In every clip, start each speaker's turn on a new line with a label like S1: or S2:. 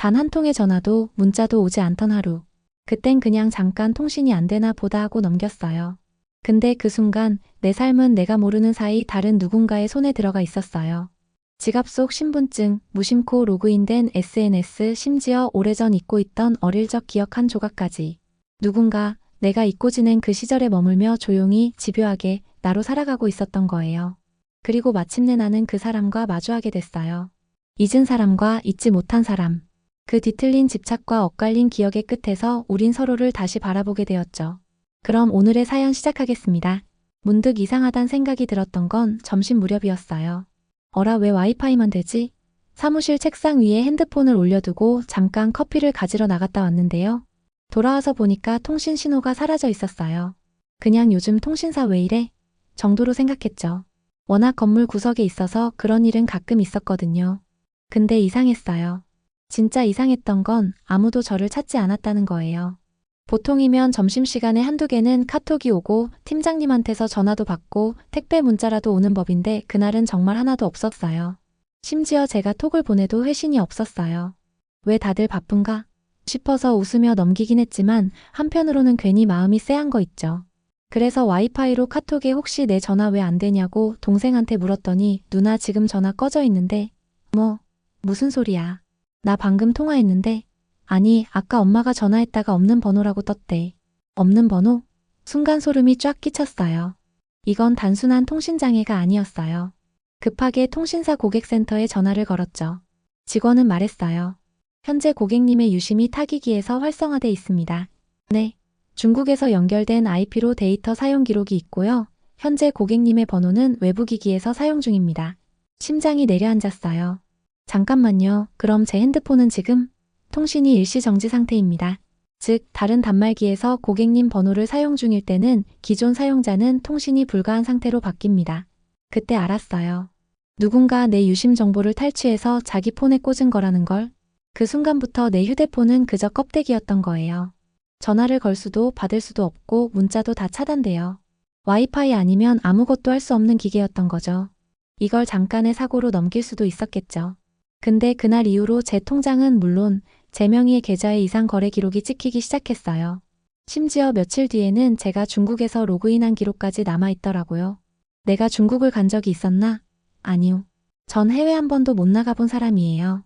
S1: 단 한 통의 전화도 문자도 오지 않던 하루. 그땐 그냥 잠깐 통신이 안 되나 보다 하고 넘겼어요. 근데 그 순간 내 삶은 내가 모르는 사이 다른 누군가의 손에 들어가 있었어요. 지갑 속 신분증, 무심코 로그인된 SNS, 심지어 오래전 잊고 있던 어릴 적 기억 한 조각까지. 누군가 내가 잊고 지낸 그 시절에 머물며 조용히 집요하게 나로 살아가고 있었던 거예요. 그리고 마침내 나는 그 사람과 마주하게 됐어요. 잊은 사람과 잊지 못한 사람. 그 뒤틀린 집착과 엇갈린 기억의 끝에서 우린 서로를 다시 바라보게 되었죠. 그럼 오늘의 사연 시작하겠습니다. 문득 이상하단 생각이 들었던 건 점심 무렵이었어요. 어라 왜 와이파이만 되지? 사무실 책상 위에 핸드폰을 올려두고 잠깐 커피를 가지러 나갔다 왔는데요. 돌아와서 보니까 통신 신호가 사라져 있었어요. 그냥 요즘 통신사 왜 이래? 정도로 생각했죠. 워낙 건물 구석에 있어서 그런 일은 가끔 있었거든요. 근데 이상했어요. 진짜 이상했던 건 아무도 저를 찾지 않았다는 거예요. 보통이면 점심시간에 한두 개는 카톡이 오고 팀장님한테서 전화도 받고 택배 문자라도 오는 법인데 그날은 정말 하나도 없었어요. 심지어 제가 톡을 보내도 회신이 없었어요. 왜 다들 바쁜가? 싶어서 웃으며 넘기긴 했지만 한편으로는 괜히 마음이 쎄한 거 있죠. 그래서 와이파이로 카톡에 혹시 내 전화 왜 안 되냐고 동생한테 물었더니 누나 지금 전화 꺼져 있는데 뭐 무슨 소리야. 나 방금 통화했는데 아니 아까 엄마가 전화했다가 없는 번호라고 떴대. 없는 번호? 순간 소름이 쫙 끼쳤어요. 이건 단순한 통신장애가 아니었어요. 급하게 통신사 고객센터에 전화를 걸었죠. 직원은 말했어요. 현재 고객님의 유심이 타기기에서 활성화돼 있습니다. 네. 중국에서 연결된 IP로 데이터 사용 기록이 있고요. 현재 고객님의 번호는 외부 기기에서 사용 중입니다. 심장이 내려앉았어요. 잠깐만요. 그럼 제 핸드폰은 지금 통신이 일시 정지 상태입니다. 즉, 다른 단말기에서 고객님 번호를 사용 중일 때는 기존 사용자는 통신이 불가한 상태로 바뀝니다. 그때 알았어요. 누군가 내 유심 정보를 탈취해서 자기 폰에 꽂은 거라는 걸. 그 순간부터 내 휴대폰은 그저 껍데기였던 거예요. 전화를 걸 수도 받을 수도 없고 문자도 다 차단돼요. 와이파이 아니면 아무것도 할 수 없는 기계였던 거죠. 이걸 잠깐의 사고로 넘길 수도 있었겠죠. 근데 그날 이후로 제 통장은 물론 제 명의의 계좌에 이상 거래 기록이 찍히기 시작했어요. 심지어 며칠 뒤에는 제가 중국에서 로그인한 기록까지 남아있더라고요. 내가 중국을 간 적이 있었나? 아니요. 전 해외 한 번도 못 나가본 사람이에요.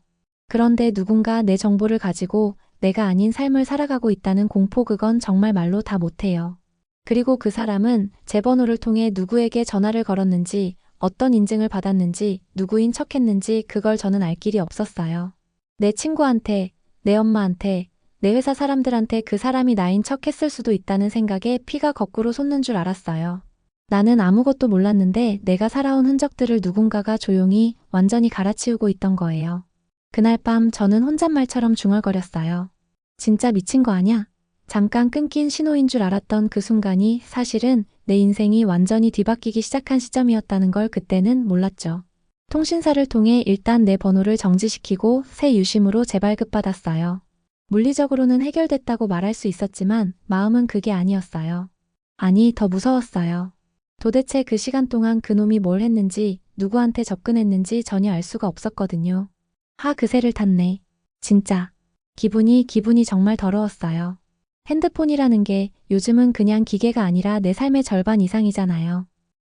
S1: 그런데 누군가 내 정보를 가지고 내가 아닌 삶을 살아가고 있다는 공포 그건 정말 말로 다 못해요. 그리고 그 사람은 제 번호를 통해 누구에게 전화를 걸었는지, 어떤 인증을 받았는지, 누구인 척 했는지 그걸 저는 알 길이 없었어요. 내 친구한테, 내 엄마한테, 내 회사 사람들한테 그 사람이 나인 척 했을 수도 있다는 생각에 피가 거꾸로 솟는 줄 알았어요. 나는 아무것도 몰랐는데 내가 살아온 흔적들을 누군가가 조용히 완전히 갈아치우고 있던 거예요. 그날 밤 저는 혼잣말처럼 중얼거렸어요. 진짜 미친 거 아냐? 잠깐 끊긴 신호인 줄 알았던 그 순간이 사실은 내 인생이 완전히 뒤바뀌기 시작한 시점이었다는 걸 그때는 몰랐죠. 통신사를 통해 일단 내 번호를 정지시키고 새 유심으로 재발급받았어요. 물리적으로는 해결됐다고 말할 수 있었지만 마음은 그게 아니었어요. 아니, 더 무서웠어요. 도대체 그 시간 동안 그놈이 뭘 했는지, 누구한테 접근했는지 전혀 알 수가 없었거든요. 하, 그새를 탔네. 진짜. 기분이, 기분이 정말 더러웠어요. 핸드폰이라는 게 요즘은 그냥 기계가 아니라 내 삶의 절반 이상이잖아요.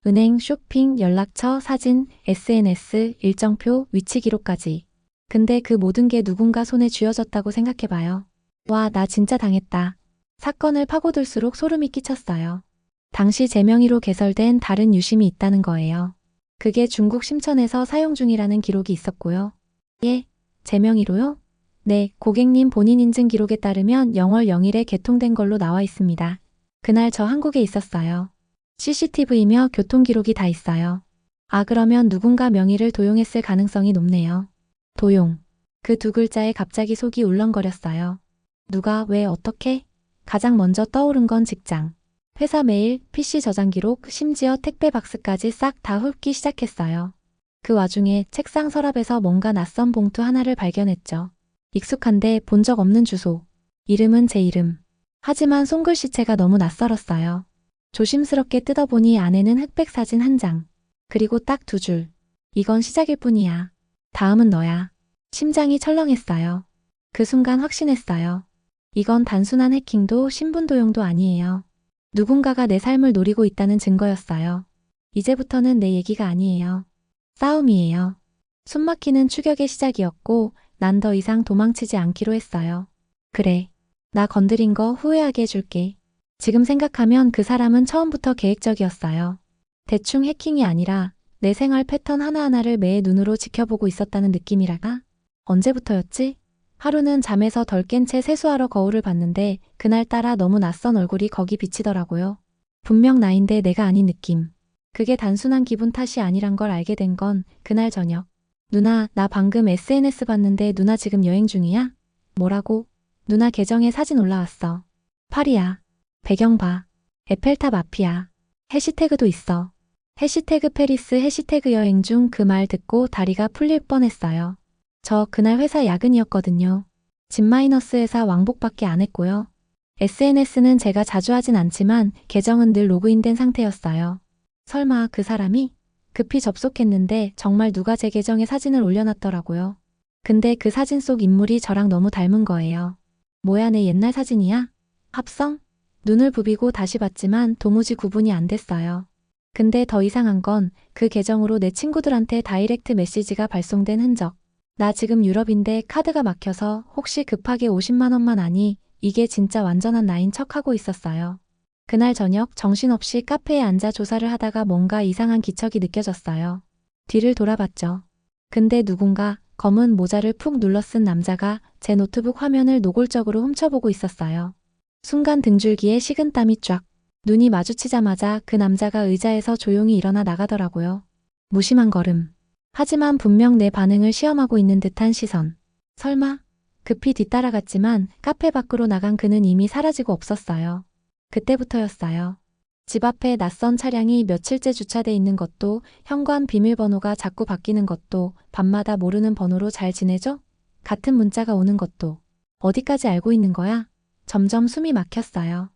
S1: 은행, 쇼핑, 연락처, 사진, SNS, 일정표, 위치 기록까지. 근데 그 모든 게 누군가 손에 쥐어졌다고 생각해봐요. 와, 나 진짜 당했다. 사건을 파고들수록 소름이 끼쳤어요. 당시 제 명의로 개설된 다른 유심이 있다는 거예요. 그게 중국 심천에서 사용 중이라는 기록이 있었고요. 예, 제 명의로요? 네, 고객님 본인 인증 기록에 따르면 0월 0일에 개통된 걸로 나와 있습니다. 그날 저 한국에 있었어요. CCTV며 교통 기록이 다 있어요. 아, 그러면 누군가 명의를 도용했을 가능성이 높네요. 도용. 그 두 글자에 갑자기 속이 울렁거렸어요. 누가, 왜, 어떻게? 가장 먼저 떠오른 건 직장. 회사 메일, PC 저장 기록, 심지어 택배 박스까지 싹 다 훑기 시작했어요. 그 와중에 책상 서랍에서 뭔가 낯선 봉투 하나를 발견했죠. 익숙한데 본 적 없는 주소. 이름은 제 이름. 하지만 손글씨체가 너무 낯설었어요. 조심스럽게 뜯어보니 안에는 흑백 사진 한 장. 그리고 딱 두 줄. 이건 시작일 뿐이야. 다음은 너야. 심장이 철렁했어요. 그 순간 확신했어요. 이건 단순한 해킹도 신분 도용도 아니에요. 누군가가 내 삶을 노리고 있다는 증거였어요. 이제부터는 내 얘기가 아니에요. 싸움이에요. 숨막히는 추격의 시작이었고, 난 더 이상 도망치지 않기로 했어요. 그래. 나 건드린 거 후회하게 해줄게. 지금 생각하면 그 사람은 처음부터 계획적이었어요. 대충 해킹이 아니라 내 생활 패턴 하나하나를 매의 눈으로 지켜보고 있었다는 느낌이라가? 언제부터였지? 하루는 잠에서 덜 깬 채 세수하러 거울을 봤는데 그날따라 너무 낯선 얼굴이 거기 비치더라고요. 분명 나인데 내가 아닌 느낌. 그게 단순한 기분 탓이 아니란 걸 알게 된 건 그날 저녁. 누나, 나 방금 SNS 봤는데 누나 지금 여행 중이야? 뭐라고? 누나 계정에 사진 올라왔어. 파리야. 배경 봐. 에펠탑 앞이야. 해시태그도 있어. 해시태그 페리스 해시태그 여행 중 그 말 듣고 다리가 풀릴 뻔했어요. 저 그날 회사 야근이었거든요. 집 마이너스 회사 왕복밖에 안 했고요. SNS는 제가 자주 하진 않지만 계정은 늘 로그인된 상태였어요. 설마 그 사람이? 급히 접속했는데 정말 누가 제 계정에 사진을 올려놨더라고요. 근데 그 사진 속 인물이 저랑 너무 닮은 거예요. 뭐야 내 옛날 사진이야? 합성? 눈을 부비고 다시 봤지만 도무지 구분이 안 됐어요. 근데 더 이상한 건 그 계정으로 내 친구들한테 다이렉트 메시지가 발송된 흔적. 나 지금 유럽인데 카드가 막혀서 혹시 급하게 50만 원만 아니 이게 진짜 완전한 나인 척하고 있었어요. 그날 저녁 정신없이 카페에 앉아 조사를 하다가 뭔가 이상한 기척이 느껴졌어요. 뒤를 돌아봤죠. 근데 누군가 검은 모자를 푹 눌러 쓴 남자가 제 노트북 화면을 노골적으로 훔쳐보고 있었어요. 순간 등줄기에 식은땀이 쫙. 눈이 마주치자마자 그 남자가 의자에서 조용히 일어나 나가더라고요. 무심한 걸음. 하지만 분명 내 반응을 시험하고 있는 듯한 시선. 설마? 급히 뒤따라갔지만 카페 밖으로 나간 그는 이미 사라지고 없었어요. 그때부터였어요. 집 앞에 낯선 차량이 며칠째 주차돼 있는 것도, 현관 비밀번호가 자꾸 바뀌는 것도, 밤마다 모르는 번호로 잘 지내죠? 같은 문자가 오는 것도. 어디까지 알고 있는 거야? 점점 숨이 막혔어요.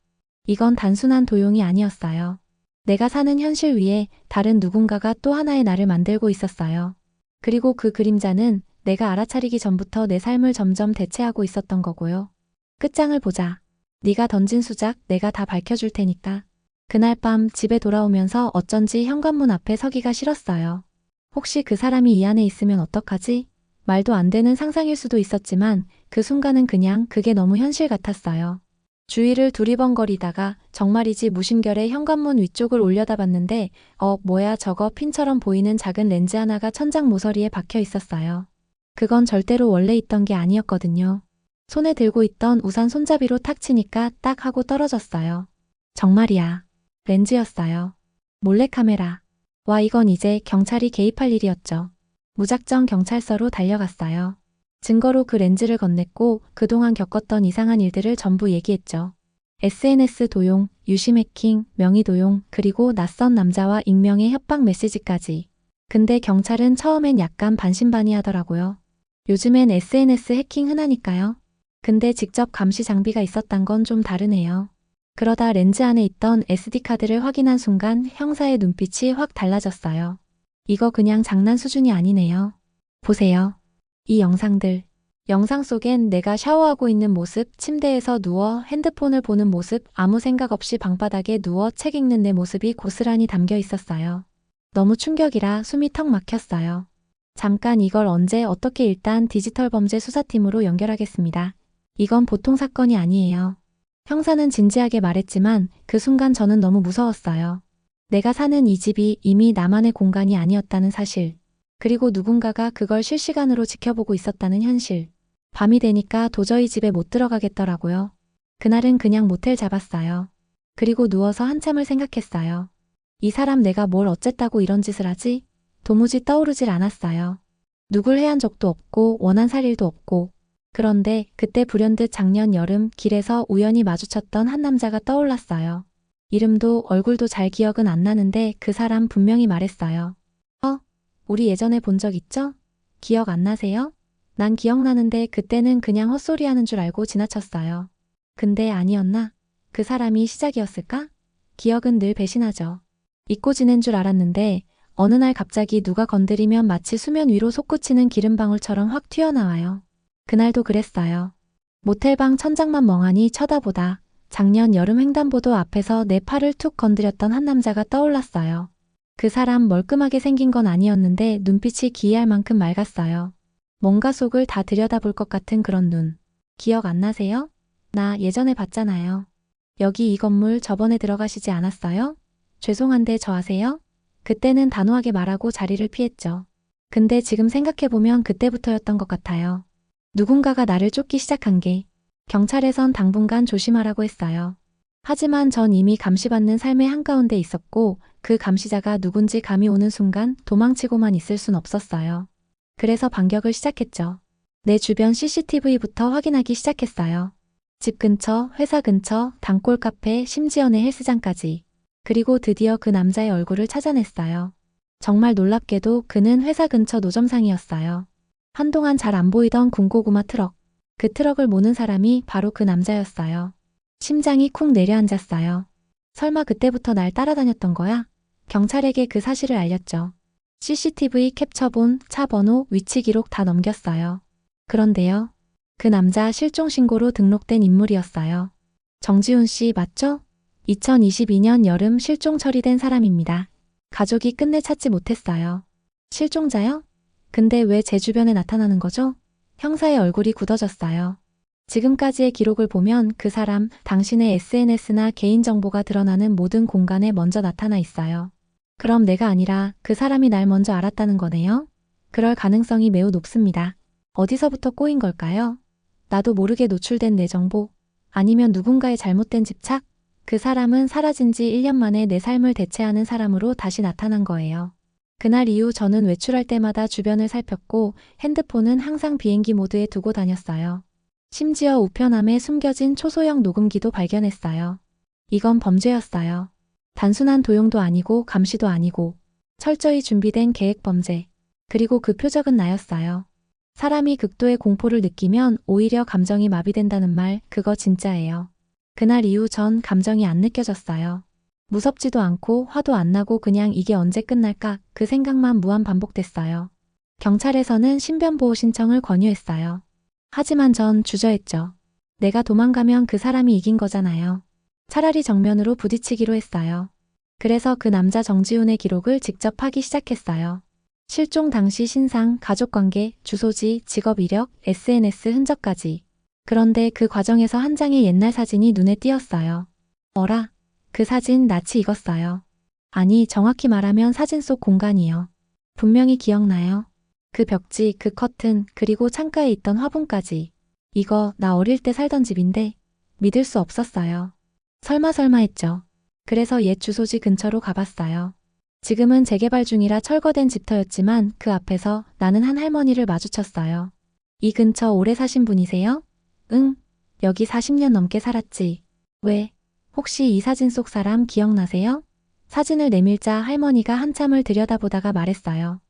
S1: 이건 단순한 도용이 아니었어요. 내가 사는 현실 위에 다른 누군가가 또 하나의 나를 만들고 있었어요. 그리고 그 그림자는 내가 알아차리기 전부터 내 삶을 점점 대체하고 있었던 거고요. 끝장을 보자. 네가 던진 수작 내가 다 밝혀줄 테니까. 그날 밤 집에 돌아오면서 어쩐지 현관문 앞에 서기가 싫었어요. 혹시 그 사람이 이 안에 있으면 어떡하지? 말도 안 되는 상상일 수도 있었지만 그 순간은 그냥 그게 너무 현실 같았어요. 주위를 두리번거리다가 정말이지 무심결에 현관문 위쪽을 올려다봤는데 어 뭐야 저거 핀처럼 보이는 작은 렌즈 하나가 천장 모서리에 박혀 있었어요. 그건 절대로 원래 있던 게 아니었거든요. 손에 들고 있던 우산 손잡이로 탁 치니까 딱 하고 떨어졌어요. 정말이야. 렌즈였어요. 몰래카메라. 와 이건 이제 경찰이 개입할 일이었죠. 무작정 경찰서로 달려갔어요. 증거로 그 렌즈를 건넸고 그동안 겪었던 이상한 일들을 전부 얘기했죠. SNS 도용, 유심 해킹, 명의 도용, 그리고 낯선 남자와 익명의 협박 메시지까지. 근데 경찰은 처음엔 약간 반신반의하더라고요. 요즘엔 SNS 해킹 흔하니까요. 근데 직접 감시 장비가 있었단 건 좀 다르네요. 그러다 렌즈 안에 있던 SD카드를 확인한 순간 형사의 눈빛이 확 달라졌어요. 이거 그냥 장난 수준이 아니네요. 보세요. 이 영상들. 영상 속엔 내가 샤워하고 있는 모습, 침대에서 누워 핸드폰을 보는 모습, 아무 생각 없이 방바닥에 누워 책 읽는 내 모습이 고스란히 담겨 있었어요. 너무 충격이라 숨이 턱 막혔어요. 잠깐 이걸 언제 어떻게 일단 디지털 범죄 수사팀으로 연결하겠습니다. 이건 보통 사건이 아니에요. 형사는 진지하게 말했지만 그 순간 저는 너무 무서웠어요. 내가 사는 이 집이 이미 나만의 공간이 아니었다는 사실. 그리고 누군가가 그걸 실시간으로 지켜보고 있었다는 현실. 밤이 되니까 도저히 집에 못 들어가겠더라고요. 그날은 그냥 모텔 잡았어요. 그리고 누워서 한참을 생각했어요. 이 사람 내가 뭘 어쨌다고 이런 짓을 하지? 도무지 떠오르질 않았어요. 누굴 해한 적도 없고 원한 살 일도 없고. 그런데 그때 불현듯 작년 여름 길에서 우연히 마주쳤던 한 남자가 떠올랐어요. 이름도 얼굴도 잘 기억은 안 나는데 그 사람 분명히 말했어요. 어? 우리 예전에 본 적 있죠? 기억 안 나세요? 난 기억나는데 그때는 그냥 헛소리 하는 줄 알고 지나쳤어요. 근데 아니었나? 그 사람이 시작이었을까? 기억은 늘 배신하죠. 잊고 지낸 줄 알았는데 어느 날 갑자기 누가 건드리면 마치 수면 위로 솟구치는 기름방울처럼 확 튀어나와요. 그날도 그랬어요. 모텔방 천장만 멍하니 쳐다보다 작년 여름 횡단보도 앞에서 내 팔을 툭 건드렸던 한 남자가 떠올랐어요. 그 사람 멀끔하게 생긴 건 아니었는데 눈빛이 기이할 만큼 맑았어요. 뭔가 속을 다 들여다볼 것 같은 그런 눈. 기억 안 나세요? 나 예전에 봤잖아요. 여기 이 건물 저번에 들어가시지 않았어요? 죄송한데 저 아세요? 그때는 단호하게 말하고 자리를 피했죠. 근데 지금 생각해보면 그때부터였던 것 같아요. 누군가가 나를 쫓기 시작한 게 경찰에선 당분간 조심하라고 했어요. 하지만 전 이미 감시받는 삶의 한가운데 있었고 그 감시자가 누군지 감이 오는 순간 도망치고만 있을 순 없었어요. 그래서 반격을 시작했죠. 내 주변 CCTV부터 확인하기 시작했어요. 집 근처, 회사 근처, 단골 카페, 심지어 내 헬스장까지. 그리고 드디어 그 남자의 얼굴을 찾아냈어요. 정말 놀랍게도 그는 회사 근처 노점상이었어요. 한동안 잘 안 보이던 군고구마 트럭. 그 트럭을 모는 사람이 바로 그 남자였어요. 심장이 쿵 내려앉았어요. 설마 그때부터 날 따라다녔던 거야? 경찰에게 그 사실을 알렸죠. CCTV 캡처본, 차 번호, 위치 기록 다 넘겼어요. 그런데요. 그 남자 실종 신고로 등록된 인물이었어요. 정지훈 씨 맞죠? 2022년 여름 실종 처리된 사람입니다. 가족이 끝내 찾지 못했어요. 실종자요? 근데 왜 제 주변에 나타나는 거죠? 형사의 얼굴이 굳어졌어요. 지금까지의 기록을 보면 그 사람 당신의 SNS나 개인정보가 드러나는 모든 공간에 먼저 나타나 있어요. 그럼 내가 아니라 그 사람이 날 먼저 알았다는 거네요? 그럴 가능성이 매우 높습니다. 어디서부터 꼬인 걸까요? 나도 모르게 노출된 내 정보? 아니면 누군가의 잘못된 집착? 그 사람은 사라진 지 1년 만에 내 삶을 대체하는 사람으로 다시 나타난 거예요. 그날 이후 저는 외출할 때마다 주변을 살폈고 핸드폰은 항상 비행기 모드에 두고 다녔어요. 심지어 우편함에 숨겨진 초소형 녹음기도 발견했어요. 이건 범죄였어요. 단순한 도용도 아니고 감시도 아니고 철저히 준비된 계획 범죄. 그리고 그 표적은 나였어요. 사람이 극도의 공포를 느끼면 오히려 감정이 마비된다는 말, 그거 진짜예요. 그날 이후 전 감정이 안 느껴졌어요. 무섭지도 않고 화도 안 나고 그냥 이게 언제 끝날까 그 생각만 무한 반복됐어요. 경찰에서는 신변보호 신청을 권유했어요. 하지만 전 주저했죠. 내가 도망가면 그 사람이 이긴 거잖아요. 차라리 정면으로 부딪히기로 했어요. 그래서 그 남자 정지훈의 기록을 직접 하기 시작했어요. 실종 당시 신상, 가족관계, 주소지, 직업 이력, SNS 흔적까지. 그런데 그 과정에서 한 장의 옛날 사진이 눈에 띄었어요. 어라? 그 사진 낯이 익었어요. 아니, 정확히 말하면 사진 속 공간이요. 분명히 기억나요. 그 벽지, 그 커튼, 그리고 창가에 있던 화분까지. 이거 나 어릴 때 살던 집인데 믿을 수 없었어요. 설마 설마 했죠. 그래서 옛 주소지 근처로 가봤어요. 지금은 재개발 중이라 철거된 집터였지만 그 앞에서 나는 한 할머니를 마주쳤어요. 이 근처 오래 사신 분이세요? 응, 여기 40년 넘게 살았지. 왜? 혹시 이 사진 속 사람 기억나세요? 사진을 내밀자 할머니가 한참을 들여다보다가 말했어요.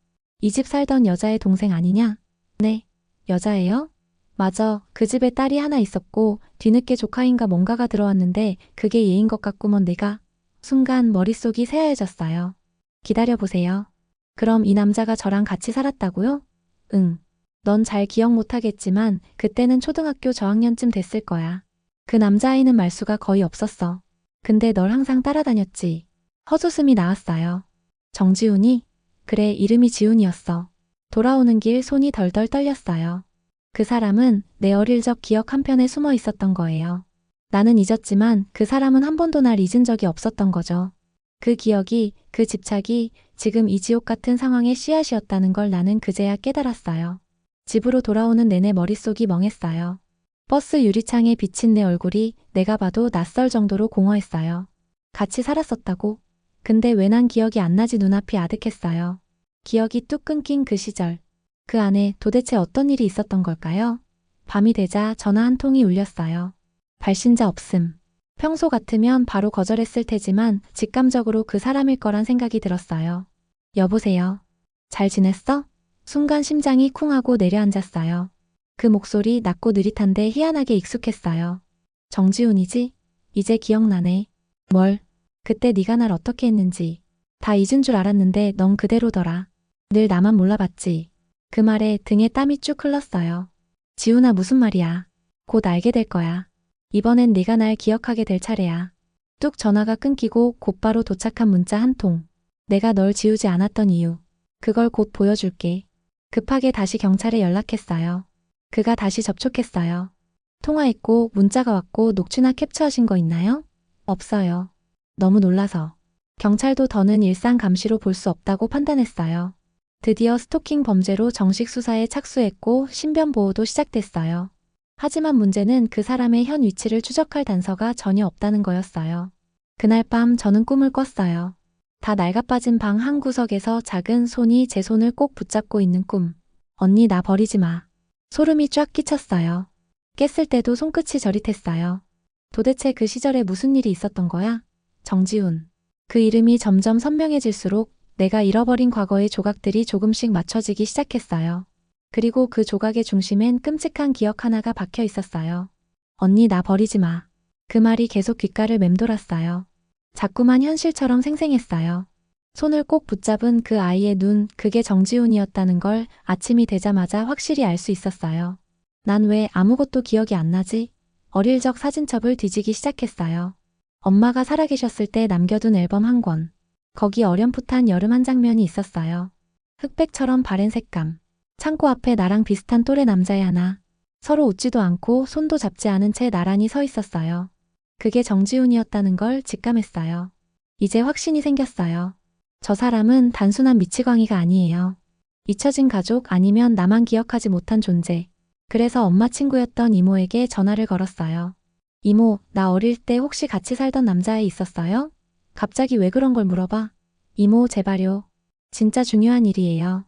S1: 이 집 살던 여자의 동생 아니냐? 네, 여자예요? 맞아, 그 집에 딸이 하나 있었고 뒤늦게 조카인가 뭔가가 들어왔는데 그게 얘인 것 같구먼 내가. 순간 머릿속이 새하얘졌어요. 기다려보세요. 그럼 이 남자가 저랑 같이 살았다고요? 응. 넌 잘 기억 못하겠지만 그때는 초등학교 저학년쯤 됐을 거야. 그 남자아이는 말수가 거의 없었어. 근데 널 항상 따라다녔지. 헛웃음이 나왔어요. 정지훈이? 그래, 이름이 지훈이었어. 돌아오는 길 손이 덜덜 떨렸어요. 그 사람은 내 어릴 적 기억 한편에 숨어 있었던 거예요. 나는 잊었지만 그 사람은 한 번도 날 잊은 적이 없었던 거죠. 그 기억이, 그 집착이 지금 이 지옥 같은 상황의 씨앗이었다는 걸 나는 그제야 깨달았어요. 집으로 돌아오는 내내 머릿속이 멍했어요. 버스 유리창에 비친 내 얼굴이 내가 봐도 낯설 정도로 공허했어요. 같이 살았었다고? 근데 왜 난 기억이 안 나지 눈앞이 아득했어요. 기억이 뚝 끊긴 그 시절. 그 안에 도대체 어떤 일이 있었던 걸까요? 밤이 되자 전화 한 통이 울렸어요. 발신자 없음. 평소 같으면 바로 거절했을 테지만 직감적으로 그 사람일 거란 생각이 들었어요. 여보세요. 잘 지냈어? 순간 심장이 쿵 하고 내려앉았어요. 그 목소리 낮고 느릿한데 희한하게 익숙했어요. 정지훈이지? 이제 기억나네. 뭘? 그때 네가 날 어떻게 했는지. 다 잊은 줄 알았는데 넌 그대로더라. 늘 나만 몰라봤지. 그 말에 등에 땀이 쭉 흘렀어요. 지훈아 무슨 말이야. 곧 알게 될 거야. 이번엔 네가 날 기억하게 될 차례야. 뚝 전화가 끊기고 곧바로 도착한 문자 한 통. 내가 널 지우지 않았던 이유. 그걸 곧 보여줄게. 급하게 다시 경찰에 연락했어요. 그가 다시 접촉했어요. 통화했고 문자가 왔고 녹취나 캡처하신 거 있나요? 없어요. 너무 놀라서. 경찰도 더는 일상 감시로 볼 수 없다고 판단했어요. 드디어 스토킹 범죄로 정식 수사에 착수했고 신변 보호도 시작됐어요. 하지만 문제는 그 사람의 현 위치를 추적할 단서가 전혀 없다는 거였어요. 그날 밤 저는 꿈을 꿨어요. 다 낡아빠진 방 한 구석에서 작은 손이 제 손을 꼭 붙잡고 있는 꿈. 언니 나 버리지 마. 소름이 쫙 끼쳤어요. 깼을 때도 손끝이 저릿했어요. 도대체 그 시절에 무슨 일이 있었던 거야? 정지훈. 그 이름이 점점 선명해질수록 내가 잃어버린 과거의 조각들이 조금씩 맞춰지기 시작했어요. 그리고 그 조각의 중심엔 끔찍한 기억 하나가 박혀 있었어요. 언니 나 버리지 마. 그 말이 계속 귓가를 맴돌았어요. 자꾸만 현실처럼 생생했어요. 손을 꼭 붙잡은 그 아이의 눈, 그게 정지훈이었다는 걸 아침이 되자마자 확실히 알 수 있었어요. 난 왜 아무것도 기억이 안 나지? 어릴 적 사진첩을 뒤지기 시작했어요. 엄마가 살아계셨을 때 남겨둔 앨범 한 권. 거기 어렴풋한 여름 한 장면이 있었어요. 흑백처럼 바랜 색감. 창고 앞에 나랑 비슷한 또래 남자애 하나. 서로 웃지도 않고 손도 잡지 않은 채 나란히 서 있었어요. 그게 정지훈이었다는 걸 직감했어요. 이제 확신이 생겼어요. 저 사람은 단순한 미치광이가 아니에요. 잊혀진 가족 아니면 나만 기억하지 못한 존재. 그래서 엄마 친구였던 이모에게 전화를 걸었어요. 이모, 나 어릴 때 혹시 같이 살던 남자애 있었어요? 갑자기 왜 그런 걸 물어봐? 이모, 제발요. 진짜 중요한 일이에요.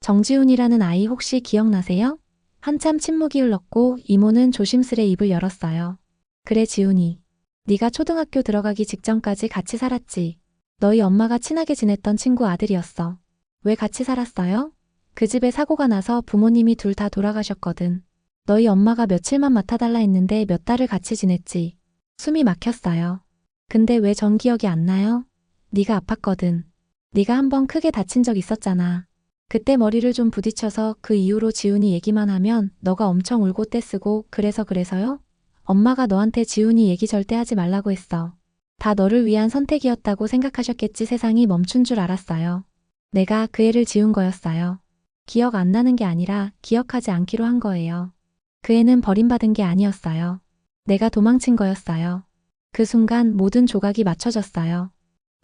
S1: 정지훈이라는 아이 혹시 기억나세요? 한참 침묵이 흘렀고 이모는 조심스레 입을 열었어요. 그래 지훈이. 네가 초등학교 들어가기 직전까지 같이 살았지. 너희 엄마가 친하게 지냈던 친구 아들이었어. 왜 같이 살았어요? 그 집에 사고가 나서 부모님이 둘 다 돌아가셨거든. 너희 엄마가 며칠만 맡아달라 했는데 몇 달을 같이 지냈지. 숨이 막혔어요. 근데 왜 전 기억이 안 나요? 네가 아팠거든. 네가 한 번 크게 다친 적 있었잖아. 그때 머리를 좀 부딪혀서 그 이후로 지훈이 얘기만 하면 너가 엄청 울고 떼쓰고 그래서 그래서요? 엄마가 너한테 지훈이 얘기 절대 하지 말라고 했어. 다 너를 위한 선택이었다고 생각하셨겠지 세상이 멈춘 줄 알았어요. 내가 그 애를 지운 거였어요. 기억 안 나는 게 아니라 기억하지 않기로 한 거예요. 그 애는 버림받은 게 아니었어요. 내가 도망친 거였어요. 그 순간 모든 조각이 맞춰졌어요.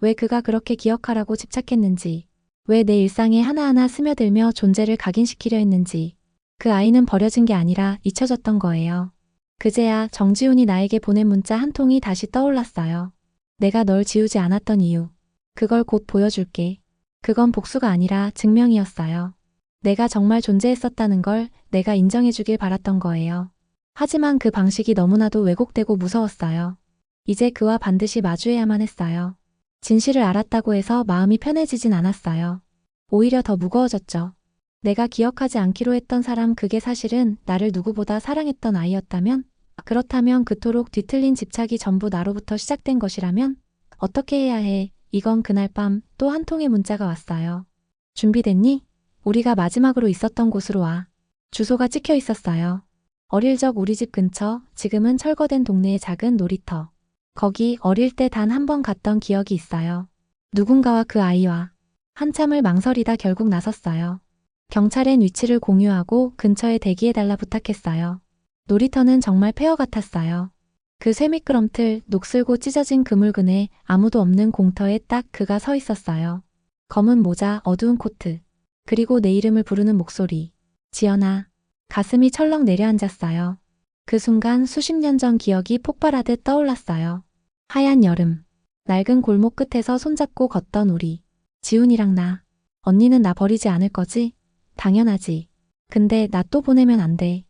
S1: 왜 그가 그렇게 기억하라고 집착했는지, 왜 내 일상에 하나하나 스며들며 존재를 각인시키려 했는지, 그 아이는 버려진 게 아니라 잊혀졌던 거예요. 그제야 정지훈이 나에게 보낸 문자 한 통이 다시 떠올랐어요. 내가 널 지우지 않았던 이유. 그걸 곧 보여줄게. 그건 복수가 아니라 증명이었어요. 내가 정말 존재했었다는 걸 내가 인정해주길 바랐던 거예요. 하지만 그 방식이 너무나도 왜곡되고 무서웠어요. 이제 그와 반드시 마주해야만 했어요. 진실을 알았다고 해서 마음이 편해지진 않았어요. 오히려 더 무거워졌죠. 내가 기억하지 않기로 했던 사람 그게 사실은 나를 누구보다 사랑했던 아이였다면? 그렇다면 그토록 뒤틀린 집착이 전부 나로부터 시작된 것이라면? 어떻게 해야 해? 이건 그날 밤 또 한 통의 문자가 왔어요. 준비됐니? 우리가 마지막으로 있었던 곳으로 와. 주소가 찍혀 있었어요. 어릴 적 우리 집 근처, 지금은 철거된 동네의 작은 놀이터. 거기 어릴 때 단 한 번 갔던 기억이 있어요. 누군가와 그 아이와 한참을 망설이다 결국 나섰어요. 경찰엔 위치를 공유하고 근처에 대기해달라 부탁했어요. 놀이터는 정말 폐허 같았어요. 그 쇠미끄럼틀, 녹슬고 찢어진 그물근에 아무도 없는 공터에 딱 그가 서 있었어요. 검은 모자, 어두운 코트. 그리고 내 이름을 부르는 목소리. 지연아. 가슴이 철렁 내려앉았어요. 그 순간 수십 년 전 기억이 폭발하듯 떠올랐어요. 하얀 여름. 낡은 골목 끝에서 손잡고 걷던 우리. 지훈이랑 나. 언니는 나 버리지 않을 거지? 당연하지. 근데 나 또 보내면 안 돼.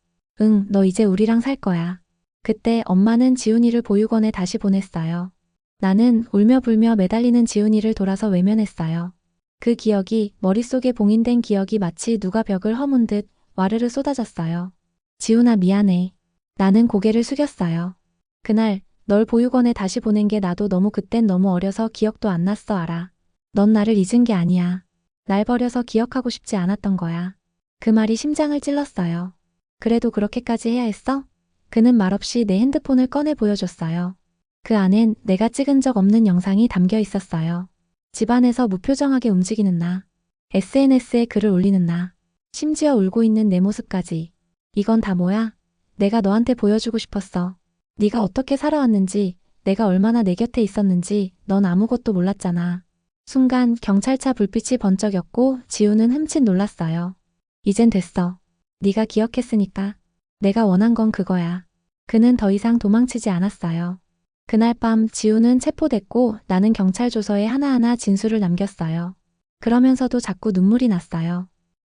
S1: 응, 너 이제 우리랑 살 거야. 그때 엄마는 지훈이를 보육원에 다시 보냈어요. 나는 울며 불며 매달리는 지훈이를 돌아서 외면했어요. 그 기억이 머릿속에 봉인된 기억이 마치 누가 벽을 허문 듯 와르르 쏟아졌어요. 지훈아 미안해. 나는 고개를 숙였어요. 그날 널 보육원에 다시 보낸 게 나도 너무 그땐 너무 어려서 기억도 안 났어 알아. 넌 나를 잊은 게 아니야. 날 버려서 기억하고 싶지 않았던 거야. 그 말이 심장을 찔렀어요. 그래도 그렇게까지 해야 했어? 그는 말없이 내 핸드폰을 꺼내 보여줬어요. 그 안엔 내가 찍은 적 없는 영상이 담겨 있었어요. 집안에서 무표정하게 움직이는 나. SNS에 글을 올리는 나. 심지어 울고 있는 내 모습까지. 이건 다 뭐야? 내가 너한테 보여주고 싶었어. 네가 어떻게 살아왔는지, 내가 얼마나 내 곁에 있었는지 넌 아무것도 몰랐잖아. 순간 경찰차 불빛이 번쩍였고 지우는 흠칫 놀랐어요. 이젠 됐어. 네가 기억했으니까. 내가 원한 건 그거야. 그는 더 이상 도망치지 않았어요. 그날 밤 지우는 체포됐고 나는 경찰 조서에 하나하나 진술을 남겼어요. 그러면서도 자꾸 눈물이 났어요.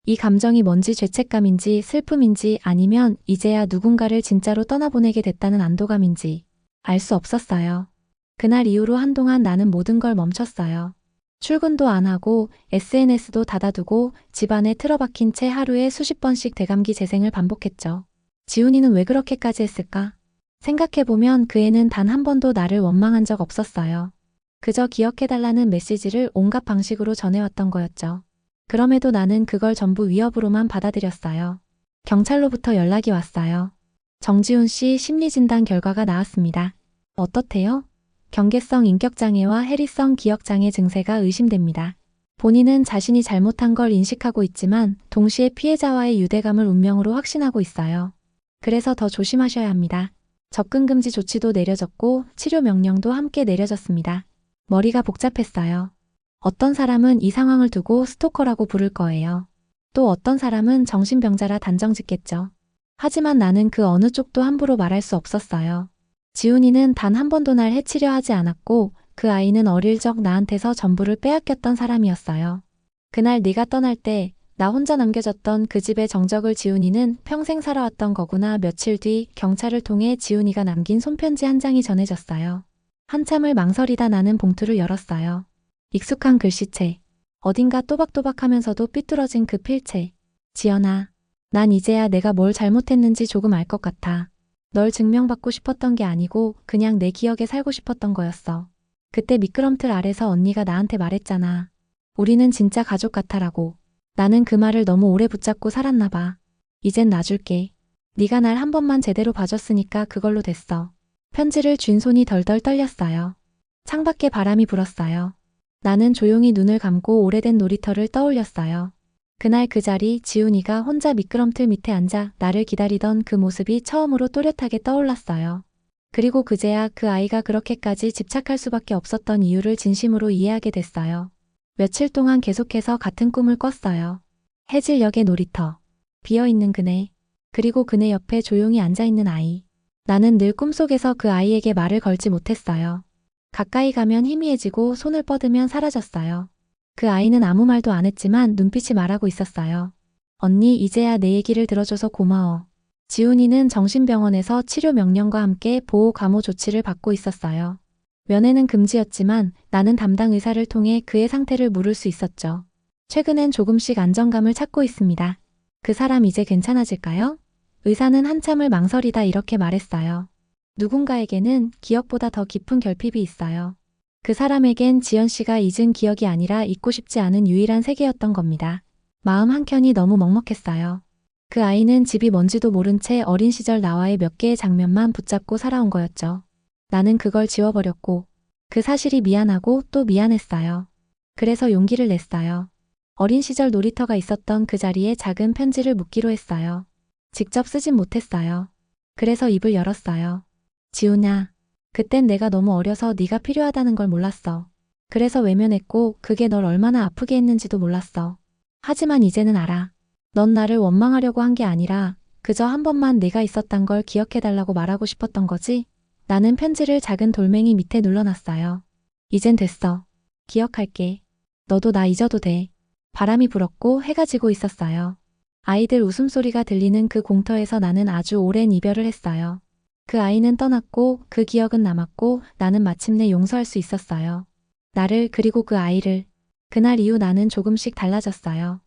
S1: 이 감정이 뭔지 죄책감인지 슬픔인지 아니면 이제야 누군가를 진짜로 떠나보내게 됐다는 안도감인지 알 수 없었어요. 그날 이후로 한동안 나는 모든 걸 멈췄어요. 출근도 안 하고 SNS도 닫아두고 집안에 틀어박힌 채 하루에 수십 번씩 대감기 재생을 반복했죠. 지훈이는 왜 그렇게까지 했을까? 생각해보면 그 애는 단 한 번도 나를 원망한 적 없었어요. 그저 기억해달라는 메시지를 온갖 방식으로 전해왔던 거였죠. 그럼에도 나는 그걸 전부 위협으로만 받아들였어요. 경찰로부터 연락이 왔어요. 정지훈 씨 심리진단 결과가 나왔습니다. 어떻대요? 경계성 인격장애와 해리성 기억장애 증세가 의심됩니다. 본인은 자신이 잘못한 걸 인식하고 있지만 동시에 피해자와의 유대감을 운명으로 확신하고 있어요. 그래서 더 조심하셔야 합니다. 접근 금지 조치도 내려졌고 치료 명령도 함께 내려졌습니다. 머리가 복잡했어요. 어떤 사람은 이 상황을 두고 스토커라고 부를 거예요. 또 어떤 사람은 정신병자라 단정 짓겠죠. 하지만 나는 그 어느 쪽도 함부로 말할 수 없었어요. 지훈이는 단 한 번도 날 해치려 하지 않았고 그 아이는 어릴 적 나한테서 전부를 빼앗겼던 사람이었어요. 그날 네가 떠날 때 나 혼자 남겨졌던 그 집의 정적을 지훈이는 평생 살아왔던 거구나 며칠 뒤 경찰을 통해 지훈이가 남긴 손편지 한 장이 전해졌어요. 한참을 망설이다 나는 봉투를 열었어요. 익숙한 글씨체. 어딘가 또박또박하면서도 삐뚤어진 그 필체. 지연아, 난 이제야 내가 뭘 잘못했는지 조금 알 것 같아. 널 증명받고 싶었던 게 아니고 그냥 내 기억에 살고 싶었던 거였어. 그때 미끄럼틀 아래서 언니가 나한테 말했잖아. 우리는 진짜 가족 같아라고. 나는 그 말을 너무 오래 붙잡고 살았나 봐. 이젠 놔줄게. 네가 날 한 번만 제대로 봐줬으니까 그걸로 됐어. 편지를 쥔 손이 덜덜 떨렸어요. 창밖에 바람이 불었어요. 나는 조용히 눈을 감고 오래된 놀이터를 떠올렸어요. 그날 그 자리 지훈이가 혼자 미끄럼틀 밑에 앉아 나를 기다리던 그 모습이 처음으로 또렷하게 떠올랐어요. 그리고 그제야 그 아이가 그렇게까지 집착할 수밖에 없었던 이유를 진심으로 이해하게 됐어요. 며칠 동안 계속해서 같은 꿈을 꿨어요. 해질역의 놀이터. 비어있는 그네. 그리고 그네 옆에 조용히 앉아있는 아이. 나는 늘 꿈속에서 그 아이에게 말을 걸지 못했어요. 가까이 가면 희미해지고 손을 뻗으면 사라졌어요. 그 아이는 아무 말도 안 했지만 눈빛이 말하고 있었어요. 언니, 이제야 내 얘기를 들어줘서 고마워. 지훈이는 정신병원에서 치료 명령과 함께 보호 감호 조치를 받고 있었어요. 면회는 금지였지만 나는 담당 의사를 통해 그의 상태를 물을 수 있었죠. 최근엔 조금씩 안정감을 찾고 있습니다. 그 사람 이제 괜찮아질까요? 의사는 한참을 망설이다 이렇게 말했어요. 누군가에게는 기억보다 더 깊은 결핍이 있어요. 그 사람에겐 지연 씨가 잊은 기억이 아니라 잊고 싶지 않은 유일한 세계였던 겁니다. 마음 한켠이 너무 먹먹했어요. 그 아이는 집이 뭔지도 모른 채 어린 시절 나와의 몇 개의 장면만 붙잡고 살아온 거였죠. 나는 그걸 지워버렸고 그 사실이 미안하고 또 미안했어요. 그래서 용기를 냈어요. 어린 시절 놀이터가 있었던 그 자리에 작은 편지를 묻기로 했어요. 직접 쓰진 못했어요. 그래서 입을 열었어요. 지훈아, 그땐 내가 너무 어려서 네가 필요하다는 걸 몰랐어. 그래서 외면했고 그게 널 얼마나 아프게 했는지도 몰랐어. 하지만 이제는 알아. 넌 나를 원망하려고 한 게 아니라 그저 한 번만 내가 있었단 걸 기억해달라고 말하고 싶었던 거지? 나는 편지를 작은 돌멩이 밑에 눌러놨어요. 이젠 됐어. 기억할게. 너도 나 잊어도 돼. 바람이 불었고 해가 지고 있었어요. 아이들 웃음소리가 들리는 그 공터에서 나는 아주 오랜 이별을 했어요. 그 아이는 떠났고 그 기억은 남았고 나는 마침내 용서할 수 있었어요. 나를 그리고 그 아이를. 그날 이후 나는 조금씩 달라졌어요.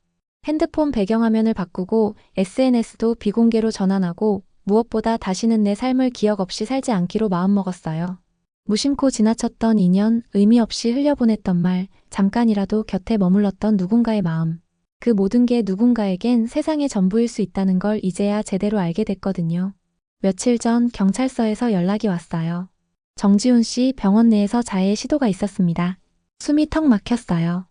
S1: 핸드폰 배경화면을 바꾸고 SNS도 비공개로 전환하고 무엇보다 다시는 내 삶을 기억 없이 살지 않기로 마음먹었어요. 무심코 지나쳤던 인연, 의미 없이 흘려보냈던 말, 잠깐이라도 곁에 머물렀던 누군가의 마음. 그 모든 게 누군가에겐 세상의 전부일 수 있다는 걸 이제야 제대로 알게 됐거든요. 며칠 전 경찰서에서 연락이 왔어요. 정지훈 씨 병원 내에서 자해의 시도가 있었습니다. 숨이 턱 막혔어요.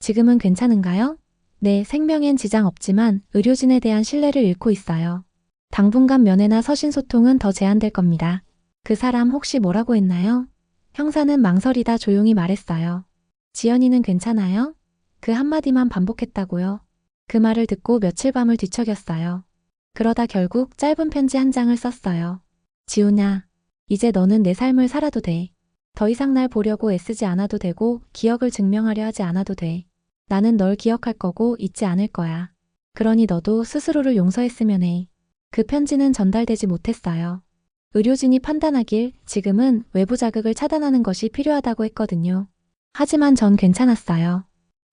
S1: 지금은 괜찮은가요? 네, 생명엔 지장 없지만 의료진에 대한 신뢰를 잃고 있어요. 당분간 면회나 서신 소통은 더 제한될 겁니다. 그 사람 혹시 뭐라고 했나요? 형사는 망설이다 조용히 말했어요. 지연이는 괜찮아요? 그 한마디만 반복했다고요. 그 말을 듣고 며칠 밤을 뒤척였어요. 그러다 결국 짧은 편지 한 장을 썼어요. 지훈아, 이제 너는 내 삶을 살아도 돼. 더 이상 날 보려고 애쓰지 않아도 되고 기억을 증명하려 하지 않아도 돼. 나는 널 기억할 거고 잊지 않을 거야. 그러니 너도 스스로를 용서했으면 해. 그 편지는 전달되지 못했어요. 의료진이 판단하길 지금은 외부 자극을 차단하는 것이 필요하다고 했거든요. 하지만 전 괜찮았어요.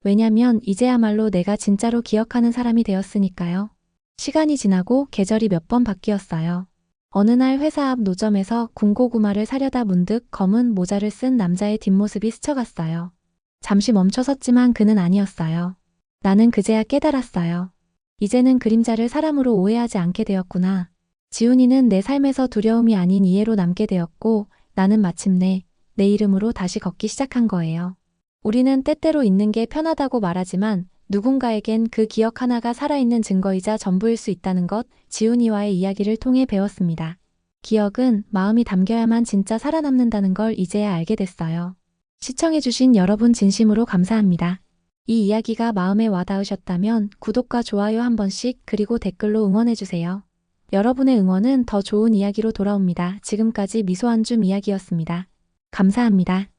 S1: 왜냐면 이제야말로 내가 진짜로 기억하는 사람이 되었으니까요. 시간이 지나고 계절이 몇 번 바뀌었어요. 어느 날 회사 앞 노점에서 군고구마를 사려다 문득 검은 모자를 쓴 남자의 뒷모습이 스쳐갔어요. 잠시 멈춰 섰지만 그는 아니었어요. 나는 그제야 깨달았어요. 이제는 그림자를 사람으로 오해하지 않게 되었구나. 지훈이는 내 삶에서 두려움이 아닌 이해로 남게 되었고 나는 마침내 내 이름으로 다시 걷기 시작한 거예요. 우리는 때때로 있는 게 편하다고 말하지만 누군가에겐 그 기억 하나가 살아있는 증거이자 전부일 수 있다는 것 지훈이와의 이야기를 통해 배웠습니다. 기억은 마음이 담겨야만 진짜 살아남는다는 걸 이제야 알게 됐어요. 시청해주신 여러분 진심으로 감사합니다. 이 이야기가 마음에 와닿으셨다면 구독과 좋아요 한 번씩 그리고 댓글로 응원해주세요. 여러분의 응원은 더 좋은 이야기로 돌아옵니다. 지금까지 미소한줌 이야기였습니다. 감사합니다.